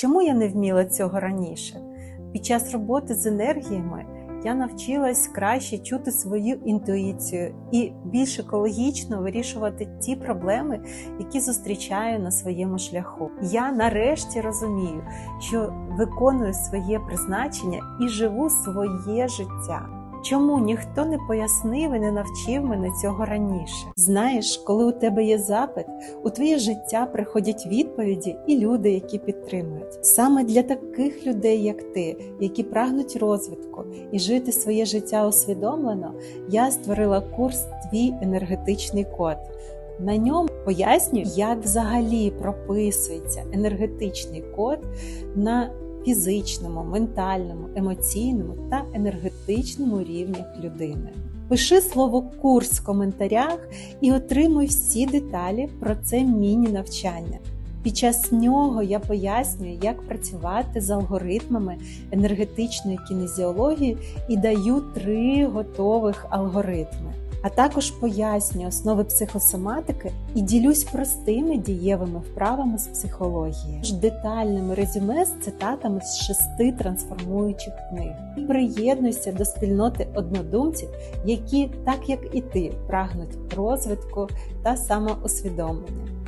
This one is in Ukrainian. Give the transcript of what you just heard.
Чому я не вміла цього раніше? Під час роботи з енергіями я навчилась краще чути свою інтуїцію і більш екологічно вирішувати ті проблеми, які зустрічаю на своєму шляху. Я нарешті розумію, що виконую своє призначення і живу своє життя. Чому ніхто не пояснив і не навчив мене цього раніше? Знаєш, коли у тебе є запит, у твоє життя приходять відповіді і люди, які підтримують. Саме для таких людей, як ти, які прагнуть розвитку і жити своє життя усвідомлено, я створила курс Твій енергетичний код. На ньому пояснюю, як взагалі прописується енергетичний код на фізичному, ментальному, емоційному та енергетичному рівнях людини. Пиши слово курс в коментарях і отримуй всі деталі про це міні-навчання. Під час нього я пояснюю, як працювати з алгоритмами енергетичної кінезіології і даю три готових алгоритми. А також пояснюю основи психосоматики і ділюсь простими дієвими вправами з психології, детальними резюме з цитатами з шести трансформуючих книг. І приєднуйся до спільноти однодумців, які, так як і ти, прагнуть розвитку та самоусвідомлення.